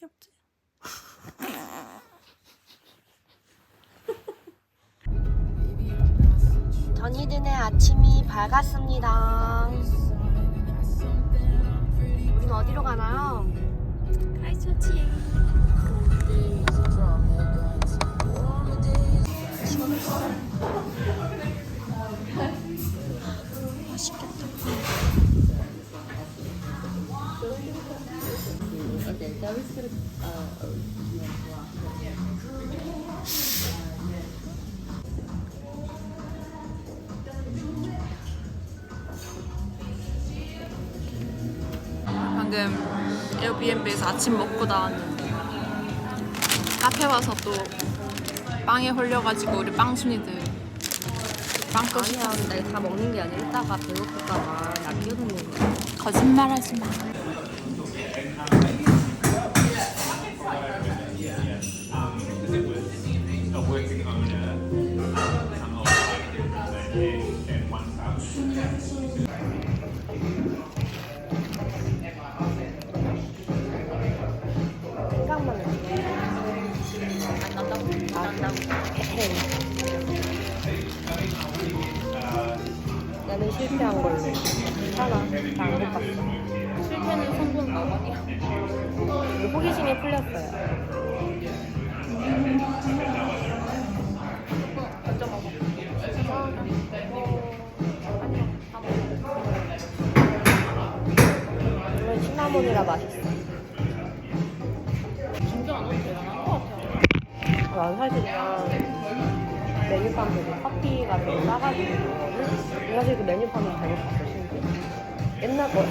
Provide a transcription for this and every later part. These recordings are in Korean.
귀엽지? 더니든의 아침이 밝았습니다. 우린 어디로 가나요? 크라이스처치에. 맛있겠다. 방금 에어비앤비에서 아침 먹고 나왔는데 카페 와서 또 빵에 홀려가지고 우리 빵순이들 빵 아니야, 내가 다 먹는 게 아니라 이따가 배고플까봐 남겨놓는 거야. 거짓말하지 마 나는 실패한 걸로. 괜찮아. 나안 못 실패는 성공 봤어. 호기심이 풀렸어요. 이건 시나몬이라 맛있어. 진짜 안 같아 난 사실 그냥 메뉴판 보고 커피가 되게 싸가지고 먹거든? 사실 그 메뉴판은 잘못 봤어, 심지어. 옛날 거.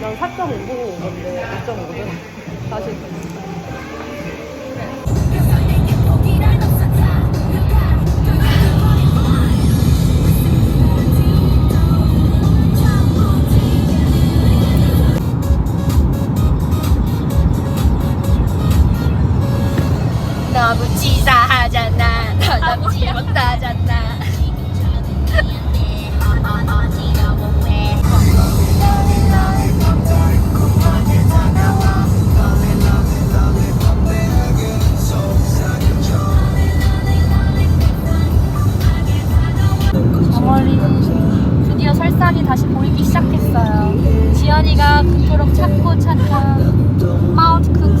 난4.5 보고 온 건데 5.5든 사실. 너무. 너 남지 다시 보이기 시작했어요. 지연이가 그토록 찾고 찾던 마운트 쿡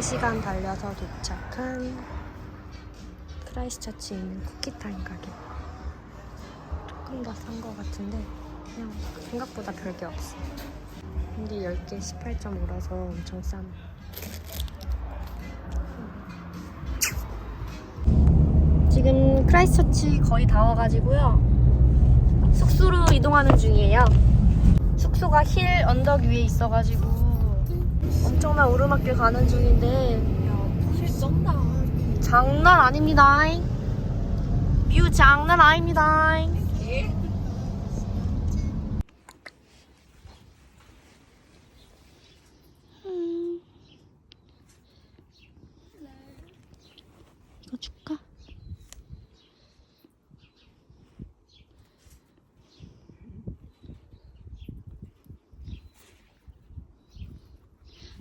그 3시간 달려서 도착한 크라이스처치에 있는 쿠키타임 가게. 조금 더 싼 것 같은데 그냥 생각보다 별게 없어 근데 10개 18.5라서 엄청 싼. 지금 크라이스처치 거의 다 와가지고요. 숙소로 이동하는 중이에요. 숙소가 힐 언덕 위에 있어가지고 엄청난 오르막길 가는 중인데 실 쩐다. 장난 아닙니다. 뷰 장난 아닙니다.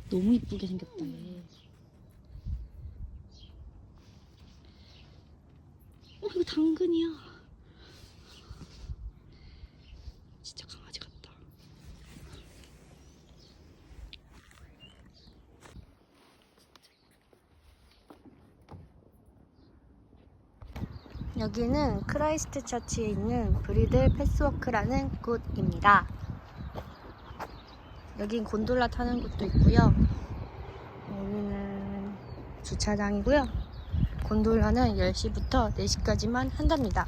너무 이쁘게 생겼다. 얘. 어 이거 당근이야. 진짜 강아지 같다. 여기는 크라이스트 처치에 있는 브리들 패스워크라는 곳입니다. 여긴 곤돌라 타는 곳도 있고요. 여기는 주차장이고요. 곤돌라는 10시부터 4시까지만 한답니다.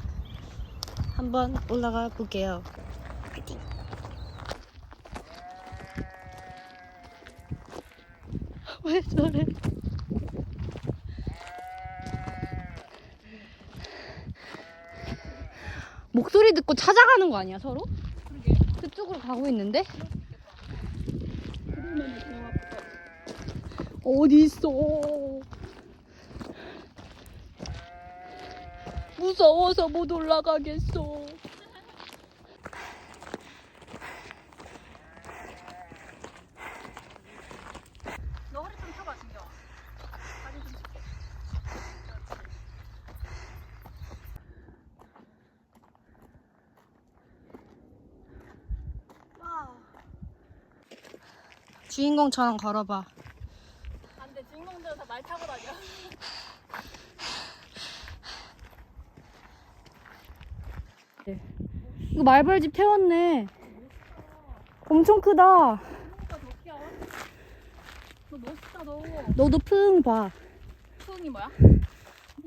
한번 올라가 볼게요. 파이팅! 왜 저래? 목소리 듣고 찾아가는 거 아니야 서로? 그쪽으로 가고 있는데? 어디 있어? 무서워서 못 올라가겠어. 너 허리 좀 펴봐 진경 다리 좀 펴. 주인공처럼 걸어봐. 안돼 주인공들은 다 말 타고 다녀 이거 말벌집 태웠네. 엄청 크다. 오빠 너 멋있다 너 너도 พึ่ 봐. 수웅이 뭐야?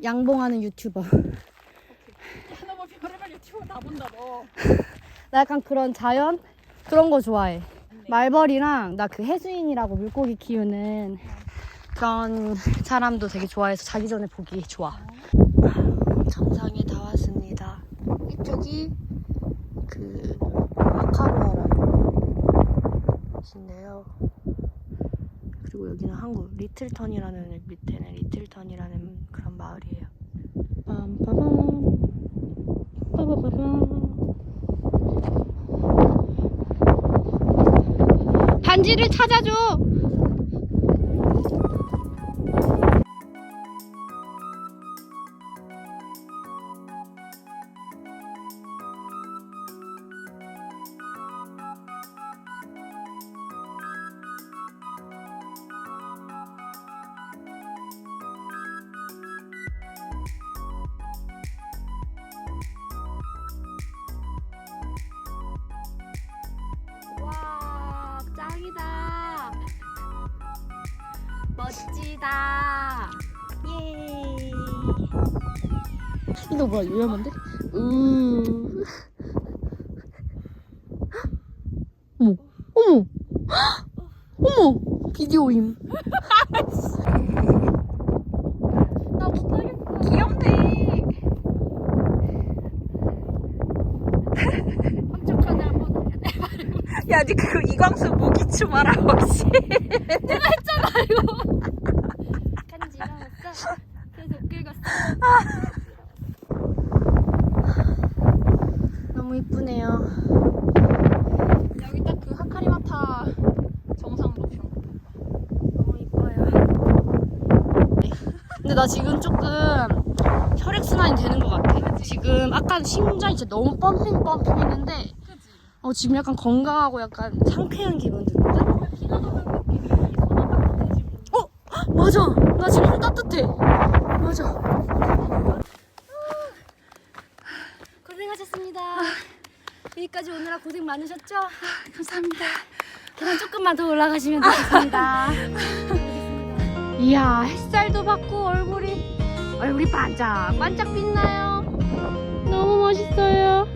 양봉하는 유튜버. 야너뭐 별의별 유튜브 다 본다 너 나 약간 그런 자연 그런 거 좋아해. 말벌이랑 나 그 해수인이라고 물고기 키우는 그런 사람도 되게 좋아해서 자기 전에 보기 좋아. 정상에 다 왔습니다. 이쪽이 그 아카루아라는 곳인데요. 그리고 여기는 한국 리틀턴이라는 밑에는 리틀턴이라는 그런 마을이에요. 빰빠밤 빠바바밤 반지를 찾아줘. 멋지다. 예. 이거 뭐야, 위험한데? 우. 어머, 어머, 어머, 비디오임. 나 못하겠어 귀엽네. 깜짝하네 한번 야, 니 그거 이광수 모기춤 알아, 혹시? 간지러웠어 계속 긁었어 너무 이쁘네요. 여기 딱 그 하카리마타 정상 높이 너무 이뻐요. 근데 나 지금 조금 혈액순환이 되는 것 같아. 지금 아까 심장이 진짜 너무 펌핑 펌핑 했는데? 어, 지금 약간 건강하고 약간 상쾌한 기분 따뜻해지고 어? 맞아! 나 지금 손 따뜻해. 맞아. 고생하셨습니다. 여기까지 오느라 고생 많으셨죠? 감사합니다. 그럼 조금만 더 올라가시면 되겠습니다. 이야, 햇살도 받고 얼굴이, 얼굴이 반짝 반짝 빛나요. 너무 멋있어요.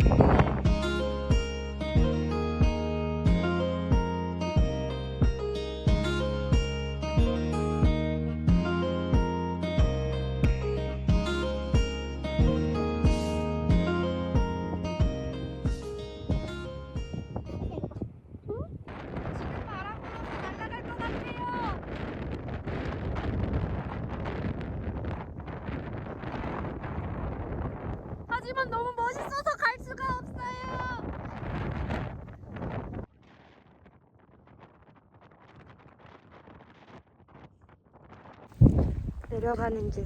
내려가는 길.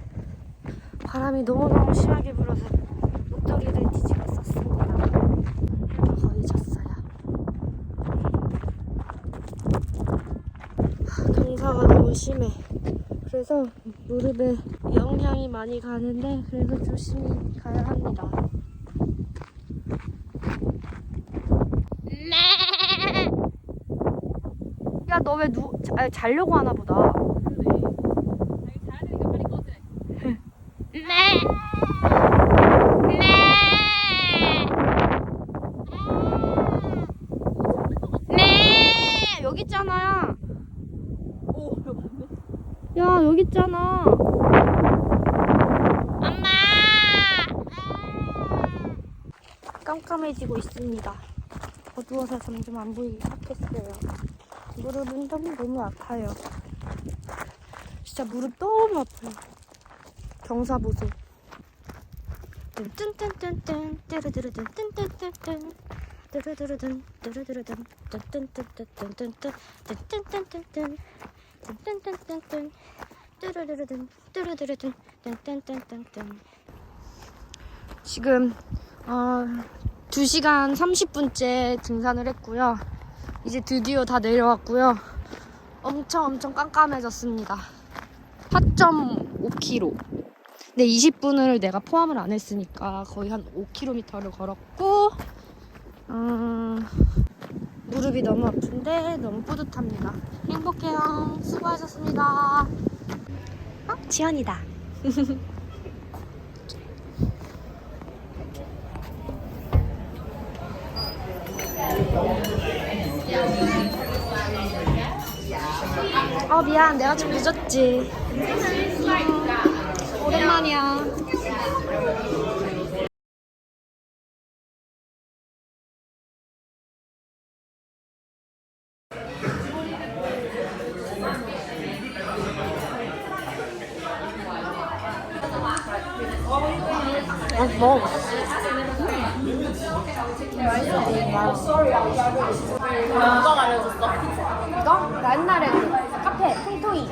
바람이 너무너무 심하게 불어서 목도리를 뒤집어 썼습니다. 해가 거의 졌어요. 경사가 너무 심해. 그래서 무릎에 영향이 많이 가는데 그래서 조심히 가야 합니다. 야 너 왜누 자, 자려고 하나 보다. 네 여기 있잖아. 야 여기 있잖아. 엄마. 깜깜해지고 있습니다. 어두워서 점점 안 보이기 시작했어요. 무릎은 너무 너무 아파요. 진짜 무릎 너무 아파요. 경사 보소. 뜬뜬뜬뜬 뚜루뚜루뜬 뜬뜬뜬뜬 뚜루뚜루뜬 뚜루뚜루뜬 뜬뜬뜬뜬뜬뜬뜬 뜬뜬뜬뜬뜬 뜬뜬뜬뜬뜬 뚜루루루뜬 뚜루뚜루뜬 뜬뜬뜬뜬뜬 지금 어, 2시간 30분째 등산을 했고요. 이제 드디어 다 내려왔고요. 엄청 엄청 깜깜해졌습니다. 4.5km. 근데 20분을 내가 포함을 안 했으니까 거의 한 5km를 걸었고, 음, 무릎이 너무 아픈데 너무 뿌듯합니다. 행복해요. 수고하셨습니다. 어? 지연이다. 어 미안 내가 좀 늦었지 음, 오랜만이야 어, 뭐? 누가 말해줬어? 이거? 나 옛날에 통통이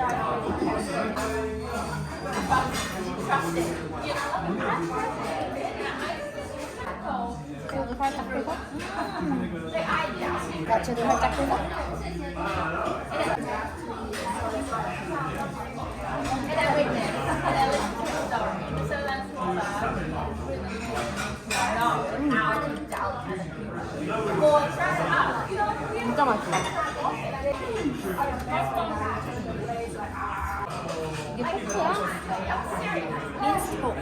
그리고 살짝 빼고 야채도 살짝 빼고 진짜 맛있어 민스포. 음!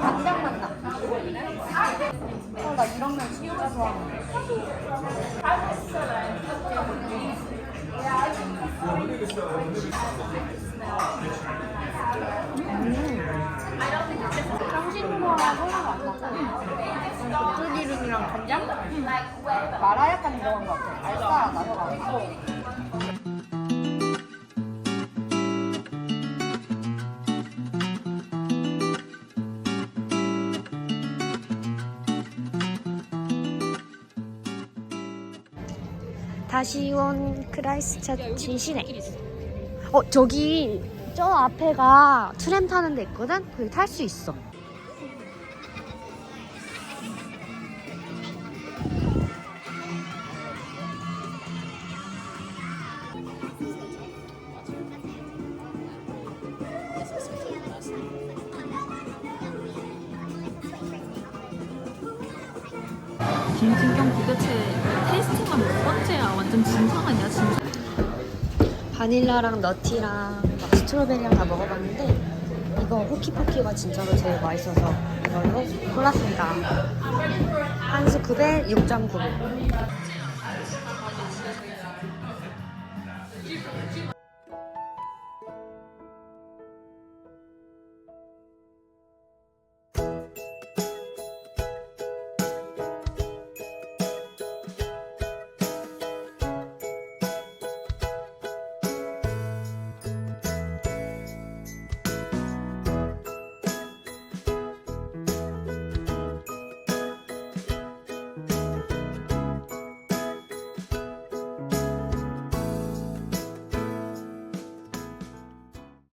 간장 맛 나. 어, 나 이런 면 진짜 좋아하는데. 음. 향신료하고 안 나고 고추기름이랑 간장? 마라 약간 들어간 것 같아. 알싸하다, 다시 온 크라이스처치 시내. 어 저기 저 앞에가 트램 타는 데 있거든. 거기 탈 수 있어. 김진경 도대체 테이스팅만 몇 번째야? 완전 진상 아니야 진상? 바닐라랑 너티랑 막 스트로베리랑 다 먹어봤는데 이거 호키포키가 진짜로 제일 맛있어서 이걸로 골랐습니다. 한 스쿱에 6.9불.